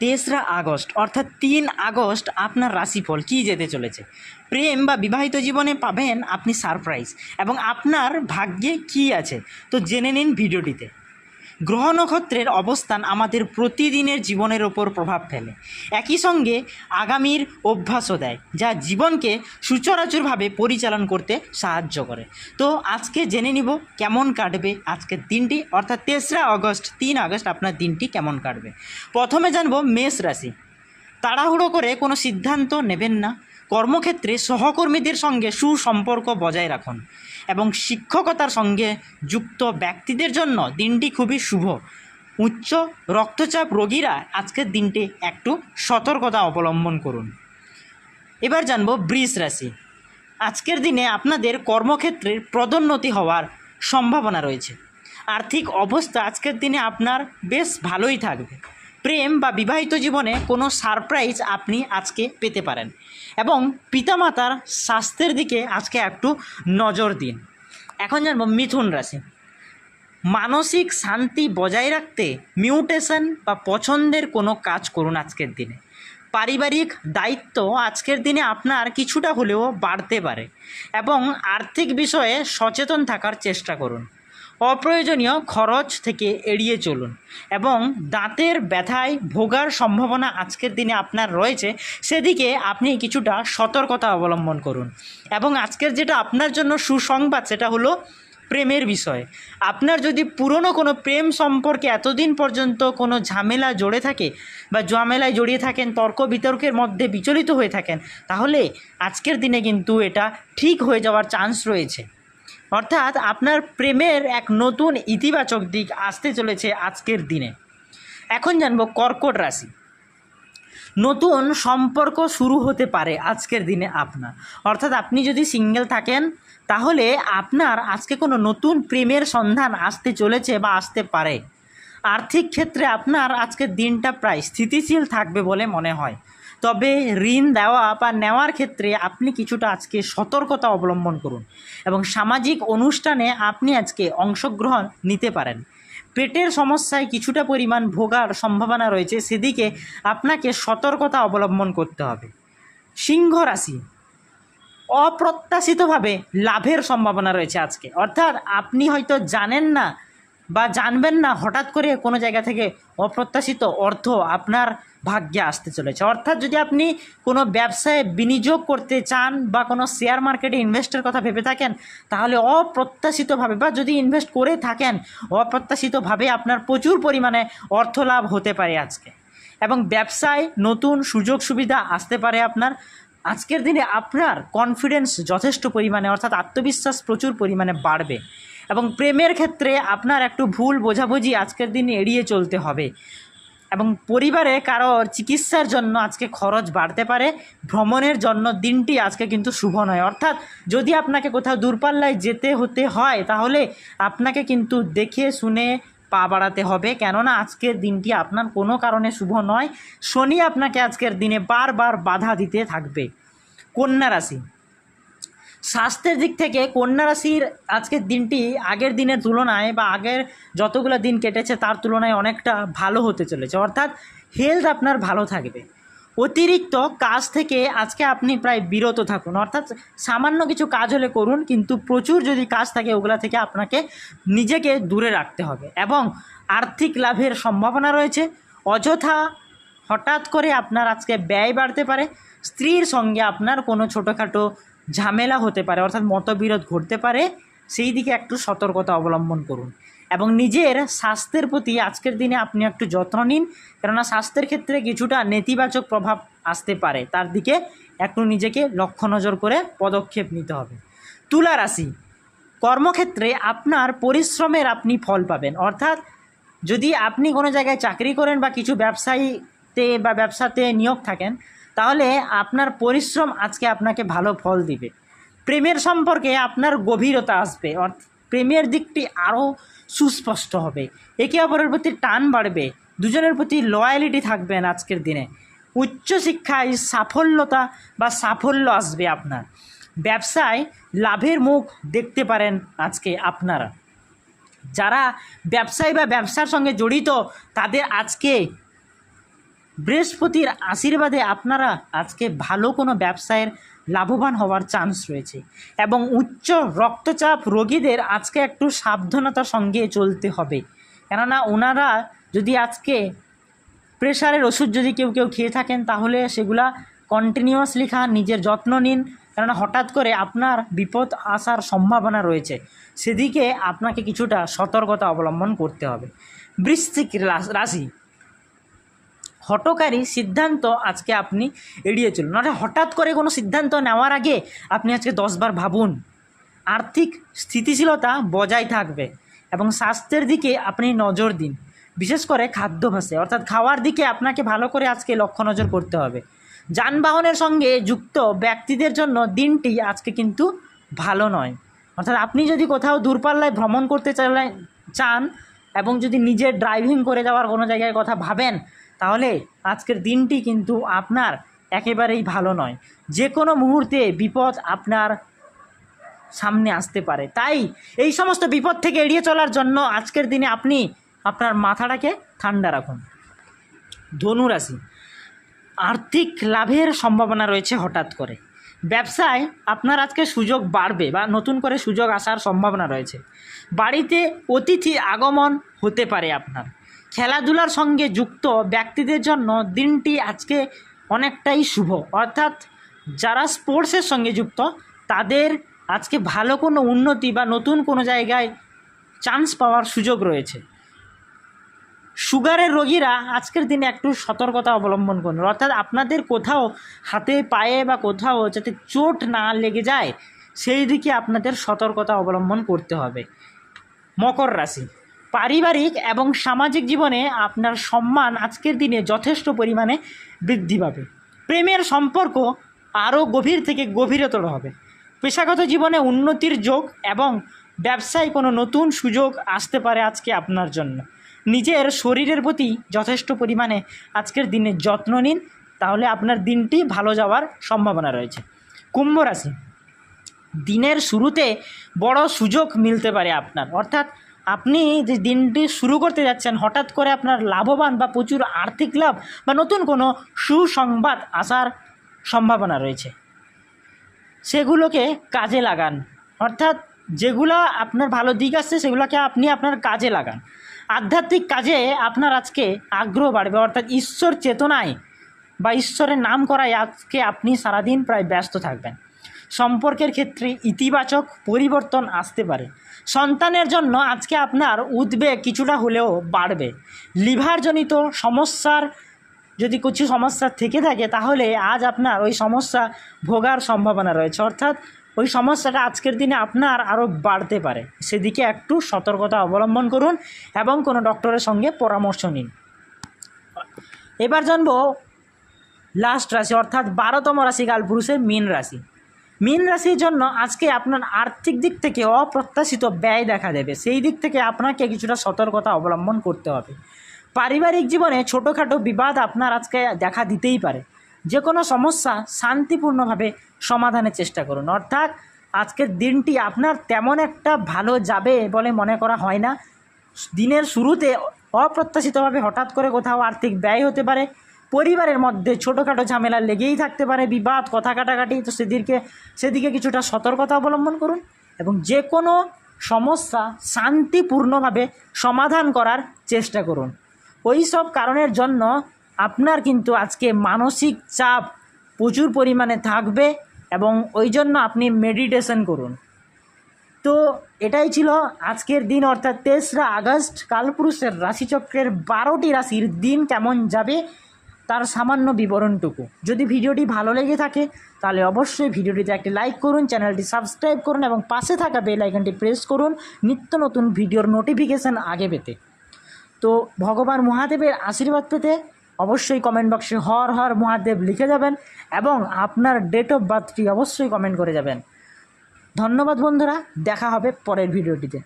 তেসরা আগস্ট, অর্থাৎ তিন আগস্ট আপনার রাশিফল কী যেতে চলেছে? প্রেম বা বিবাহিত জীবনে পাবেন আপনি সারপ্রাইজ এবং আপনার ভাগ্যে কী আছে? তো জেনে নিন ভিডিওটিতে। গ্রহ নক্ষত্রের অবস্থান আমাদের প্রতিদিনের জীবনের ওপর প্রভাব ফেলে। একই সঙ্গে আগামীর অভ্যাসও দেয়, যা জীবনকে সুচরাচুরভাবে পরিচালন করতে সাহায্য করে। তো আজকে জেনে নিব কেমন কাটবে আজকের দিনটি, অর্থাৎ তেসরা আগস্ট, তিন আগস্ট আপনার দিনটি কেমন কাটবে। প্রথমে জানব মেষ রাশি। তাড়াহুড়ো করে কোনো সিদ্ধান্ত নেবেন না। কর্মক্ষেত্রে সহকর্মীদের সঙ্গে সুসম্পর্ক বজায় রাখুন এবং শিক্ষকতার সঙ্গে যুক্ত ব্যক্তিদের জন্য দিনটি খুবই শুভ। উচ্চ রক্তচাপ রোগীরা আজকের দিনটি একটু সতর্কতা অবলম্বন করুন। এবার জানব বৃষ রাশি। আজকের দিনে আপনাদের কর্মক্ষেত্রের পদোন্নতি হওয়ার সম্ভাবনা রয়েছে। আর্থিক অবস্থা আজকের দিনে আপনার বেশ ভালোই থাকবে। প্রেম বা বিবাহিত জীবনে কোনো সারপ্রাইজ আপনি আজকে পেতে পারেন। এবং পিতামাতার স্বাস্থ্যের দিকে আজকে একটু নজর দিন। এখন জানব মিথুন রাশি। মানসিক শান্তি বজায় রাখতে মিউটেশন বা পছন্দের কোনো কাজ করুন আজকের দিনে। পারিবারিক দায়িত্ব আজকের দিনে আপনার কিছুটা হলেও বাড়তে পারে এবং আর্থিক বিষয়ে সচেতন থাকার চেষ্টা করুন। অপ্রয়োজনীয় খরচ থেকে এড়িয়ে চলুন। এবং দাঁতের ব্যথায় ভোগার সম্ভাবনা আজকের দিনে আপনার রয়েছে, সেদিকে আপনি কিছুটা সতর্কতা অবলম্বন করুন। এবং আজকের যেটা আপনার জন্য সুসংবাদ, সেটা হলো প্রেমের বিষয়। আপনার যদি পুরনো কোনো প্রেম সম্পর্কে এতদিন পর্যন্ত কোনো ঝামেলা জড়ে থাকে বা ঝামেলায় জড়িয়ে থাকেন, তর্ক বিতর্কের মধ্যে বিচলিত হয়ে থাকেন, তাহলে আজকের দিনে কিন্তু এটা ঠিক হয়ে যাওয়ার চান্স রয়েছে। অর্থাৎ আপনার প্রেমের এক নতুন ইতিবাচক দিক আসতে চলেছে আজকের দিনে। এখন জানব কর্কট রাশি। নতুন সম্পর্ক শুরু হতে পারে আজকের দিনে আপনার। অর্থাৎ আপনি যদি সিঙ্গেল থাকেন, তাহলে আপনার আজকে কোনো নতুন প্রেমের সন্ধান আসতে চলেছে বা আসতে পারে। আর্থিক ক্ষেত্রে আপনার আজকের দিনটা প্রায় স্থিতিশীল থাকবে বলে মনে হয়। তবে ঋণ দেওয়া বা নেওয়ার ক্ষেত্রে আপনি কিছুটা আজকে সতর্কতা অবলম্বন করুন এবং সামাজিক অনুষ্ঠানে আপনি আজকে অংশগ্রহণ নিতে পারেন। পেটের সমস্যায় কিছুটা পরিমাণ ভোগার সম্ভাবনা রয়েছে, সেদিকে আপনাকে সতর্কতা অবলম্বন করতে হবে। সিংহ রাশি, অপ্রত্যাশিতভাবে লাভের সম্ভাবনা রয়েছে আজকে। অর্থাৎ আপনি হয়তো জানেন না বা জানবেন না, হঠাৎ করে কোনো জায়গা থেকে অপ্রত্যাশিত অর্থ আপনার ভাগ্যে আসতে চলেছে। অর্থাৎ যদি আপনি কোনো ব্যবসায় বিনিয়োগ করতে চান বা কোনো শেয়ার মার্কেটে ইনভেস্টের কথা ভেবে থাকেন, তাহলে অপ্রত্যাশিতভাবে বা যদি ইনভেস্ট করে থাকেন, অপ্রত্যাশিতভাবে আপনার প্রচুর পরিমাণে অর্থ লাভ হতে পারে আজকে। এবং ব্যবসায় নতুন সুযোগ সুবিধা আসতে পারে আপনার। আজকের দিনে আপনার কনফিডেন্স যথেষ্ট পরিমাণে, অর্থাৎ আত্মবিশ্বাস প্রচুর পরিমাণে বাড়বে। এবং প্রেমের ক্ষেত্রে আপনার একটু ভুল বোঝাবুঝি আজকের দিনে এড়িয়ে চলতে হবে। এবং পরিবারে কারোর চিকিৎসার জন্য আজকে খরচ বাড়তে পারে, ভ্রমণের জন্য দিনটি আজকে কিন্তু শুভ নয়। অর্থাৎ যদি আপনাকে কোথাও দূরপাল্লায় যেতে হতে হয়, তাহলে আপনাকে কিন্তু দেখে শুনে পা বাড়াতে হবে। কেননা আজকের দিনটি আপনার কোনো কারণে শুভ নয়। শনি আপনাকে আজকের দিনে বারবার বাধা দিতে থাকবে। কন্যা রাশি স্বাস্থ্যের দিক থেকে কন্যা রাশির আজকের দিনটি আগের দিনের তুলনায় বা আগের যতগুলো দিন কেটেছে তার তুলনায় অনেকটা ভালো হতে চলেছে। অর্থাৎ হেলথ আপনার ভালো থাকবে। অতিরিক্ত কাজ থেকে আজকে আপনি প্রায় বিরত থাকুন। অর্থাৎ সামান্য কিছু কাজ হলে করুন, কিন্তু প্রচুর যদি কাজ থাকে ওগুলা থেকে আপনাকে নিজেকে দূরে রাখতে হবে এবং আর্থিক লাভের সম্ভাবনা রয়েছে। অযথা হঠাৎ করে আপনার আজকে ব্যয় বাড়তে পারে। স্ত্রীর সঙ্গে আপনার কোনো ছোটোখাটো ঝামেলা হতে পারে, অর্থাৎ মতবিরোধ ঘটতে পারে, সেই দিকে একটু সতর্কতা অবলম্বন করুন। এবং নিজের স্বাস্থ্যের প্রতি আজকের দিনে আপনি একটু যত্ন নিন, কেননা স্বাস্থ্যের ক্ষেত্রে কিছুটা নেতিবাচক প্রভাব আসতে পারে। তার দিকে একটু নিজেকে লক্ষ্য নজর করে পদক্ষেপ নিতে হবে। তুলা রাশি, কর্মক্ষেত্রে আপনার পরিশ্রমের আপনি ফল পাবেন। অর্থাৎ যদি আপনি কোনো জায়গায় চাকরি করেন বা কিছু ব্যবসায়ীতে বা ব্যবসাতে নিয়োগ থাকেন তাহলে আপনার পরিশ্রম আজকে আপনাকে ভালো ফল দিবে। প্রেমের সম্পর্কে আপনার গভীরতা আসবে প্রেমের দিকটি আরও সুস্পষ্ট হবে। একে অপরের প্রতি টান বাড়বে, দুজনের প্রতি লয়ালিটি থাকবেন আজকের দিনে। উচ্চশিক্ষায় সাফল্যতা বা সাফল্য আসবে আপনার। ব্যবসায় লাভের মুখ দেখতে পারেন আজকে আপনারা। যারা ব্যবসায়ী বা ব্যবসার সঙ্গে জড়িত, তাদের আজকে বৃহস্পতির আশীর্বাদে আপনারা আজকে ভালো কোনো ব্যবসায়ের লাভবান হওয়ার চান্স রয়েছে এবং উচ্চ রক্তচাপ রোগীদের আজকে একটু সাবধানতার সঙ্গে চলতে হবে। কেননা ওনারা যদি আজকে প্রেশারের ওষুধ যদি কেউ কেউ খেয়ে থাকেন, তাহলে সেগুলা কন্টিনিউয়াসলি খান, নিজের যত্ন নিন। কেননা হঠাৎ করে আপনার বিপদ আসার সম্ভাবনা রয়েছে। সেদিকে আপনাকে কিছুটা সতর্কতা অবলম্বন করতে হবে। বৃশ্চিক রাশি হটকারী সিদ্ধান্ত আজকে আপনি এড়িয়ে চলুন। অর্থাৎ হঠাৎ করে কোনো সিদ্ধান্ত নেওয়ার আগে আপনি আজকে দশবার ভাবুন। আর্থিক স্থিতিশীলতা বজায় থাকবে এবং স্বাস্থ্যের দিকে আপনি নজর দিন। বিশেষ করে খাদ্যাভ্যাসে, অর্থাৎ খাওয়ার দিকে আপনাকে ভালো করে আজকে লক্ষ্য নজর করতে হবে। যানবাহনের সঙ্গে যুক্ত ব্যক্তিদের জন্য দিনটি আজকে কিন্তু ভালো নয়। অর্থাৎ আপনি যদি কোথাও দূরপাল্লায় ভ্রমণ করতে চান এবং যদি নিজে ড্রাইভিং করে যাওয়ার কোনো জায়গায় কথা ভাবেন তাহলে আজকের দিনটি কিন্তু আপনার একেবারেই ভালো নয়। যে কোনো মুহূর্তে বিপদ আপনার সামনে আসতে পারে। তাই এই সমস্ত বিপদ থেকে এড়িয়ে চলার জন্য আজকের দিনে আপনি আপনার মাথাটাকে ঠান্ডা রাখুন। ধনুরাশি, আর্থিক লাভের সম্ভাবনা রয়েছে হঠাৎ করে। ব্যবসায় আপনার আজকে সুযোগ বাড়বে বা নতুন করে সুযোগ আসার সম্ভাবনা রয়েছে। বাড়িতে অতিথি আগমন হতে পারে আপনার। খেলাধুলার সঙ্গে যুক্ত ব্যক্তিদের জন্য দিনটি আজকে অনেকটাই শুভ। অর্থাৎ যারা স্পোর্টসের সঙ্গে যুক্ত, তাদের আজকে ভালো কোনো উন্নতি বা নতুন কোনো জায়গায় চান্স পাওয়ার সুযোগ রয়েছে। সুগারের রোগীরা আজকের দিনে একটু সতর্কতা অবলম্বন করুন। অর্থাৎ আপনাদের কোথাও হাতে পায়ে বা কোথাও যাতে চোট না লেগে যায়, সেই দিকে আপনাদের সতর্কতা অবলম্বন করতে হবে। মকর রাশি। পারিবারিক এবং সামাজিক জীবনে আপনার সম্মান আজকের দিনে যথেষ্ট পরিমাণে বৃদ্ধি পাবে। প্রেমের সম্পর্ক আরও গভীর থেকে গভীরতর হবে। পেশাগত জীবনে উন্নতির যোগ এবং ব্যবসায় কোনো নতুন সুযোগ আসতে পারে আজকে আপনার জন্য। নিজের শরীরের প্রতি যথেষ্ট পরিমাণে আজকের দিনে যত্ন নিন, তাহলে আপনার দিনটি ভালো যাওয়ার সম্ভাবনা রয়েছে। কুম্ভ রাশি, দিনের শুরুতে বড় সুযোগ মিলতে পারে আপনার। অর্থাৎ আপনি যে দিনটি শুরু করতে যাচ্ছেন, হঠাৎ করে আপনার লাভবান বা প্রচুর আর্থিক লাভ বা নতুন কোনো সুসংবাদ আসার সম্ভাবনা রয়েছে, সেগুলোকে কাজে লাগান। অর্থাৎ যেগুলো আপনার ভালো দিক আসছে সেগুলোকে আপনি আপনার কাজে লাগান। আধ্যাত্মিক কাজে আপনার আজকে আগ্রহ বাড়বে, অর্থাৎ ঈশ্বর চেতনায় বা ঈশ্বরের নাম করায় আজকে আপনি সারাদিন প্রায় ব্যস্ত থাকবেন। সম্পর্কের ক্ষেত্রে ইতিবাচক পরিবর্তন আসতে পারে। সন্তানের জন্য আজকে আপনার উদ্বেগ কিছুটা হলেও বাড়বে। লিভারজনিত সমস্যার যদি কিছু সমস্যা থেকে থাকে, তাহলে আজ আপনার ওই সমস্যা ভোগার সম্ভাবনা রয়েছে। অর্থাৎ ওই সমস্যাটা আজকের দিনে আপনার আরও বাড়তে পারে। সেদিকে একটু সতর্কতা অবলম্বন করুন এবং কোনো ডক্টরের সঙ্গে পরামর্শ নিন। এবার জানব, লাস্ট রাশি, অর্থাৎ বারোতম রাশি কালপুরুষের মীন রাশি। মীন রাশির জন্য আজকে আপনার আর্থিক দিক থেকে অপ্রত্যাশিত ব্যয় দেখা দেবে। সেই দিক থেকে আপনাকে কিছুটা সতর্কতা অবলম্বন করতে হবে। পারিবারিক জীবনে ছোটোখাটো বিবাদ আপনার আজকে দেখা দিতেই পারে। যে কোনো সমস্যা শান্তিপূর্ণভাবে সমাধানের চেষ্টা করুন। অর্থাৎ আজকের দিনটি আপনার তেমন একটা ভালো যাবে বলে মনে করা হয় না। দিনের শুরুতে অপ্রত্যাশিতভাবে হঠাৎ করে কোথাও আর্থিক ব্যয় হতে পারে। পরিবারের মধ্যে ছোটোখাটো ঝামেলা লেগেই থাকতে পারে, বিবাদ, কথা কাটাকাটি। তো সেদিকে সেদিকে কিছুটা সতর্কতা অবলম্বন করুন এবং যে কোনো সমস্যা শান্তিপূর্ণভাবে সমাধান করার চেষ্টা করুন। ওই সব কারণের জন্য আপনার কিন্তু আজকে মানসিক চাপ প্রচুর পরিমাণে থাকবে এবং ওই জন্য আপনি মেডিটেশন করুন। তো এটাই ছিল আজকের দিন, অর্থাৎ তেসরা আগস্ট, কালপুরুষের রাশিচক্রের বারোটি রাশির দিন কেমন যাবে তার সামান্য বিবরণটুকু। যদি ভিডিওটি ভালো লেগে থাকে, তাহলে অবশ্যই ভিডিওটিতে একটি লাইক করুন, চ্যানেলটি সাবস্ক্রাইব করুন, এবং পাশে থাকা বেল আইকনটি প্রেস করুন নিত্য নতুন ভিডিওর নোটিফিকেশান আগে পেতে। তো ভগবান মহাদেবের আশীর্বাদ পেতে অবশ্যই কমেন্ট বক্সে হর হর মহাদেব লিখে যাবেন, এবং আপনার ডেট অফ বার্থটি অবশ্যই কমেন্ট করে যাবেন। ধন্যবাদ বন্ধুরা, দেখা হবে পরের ভিডিওটিতে।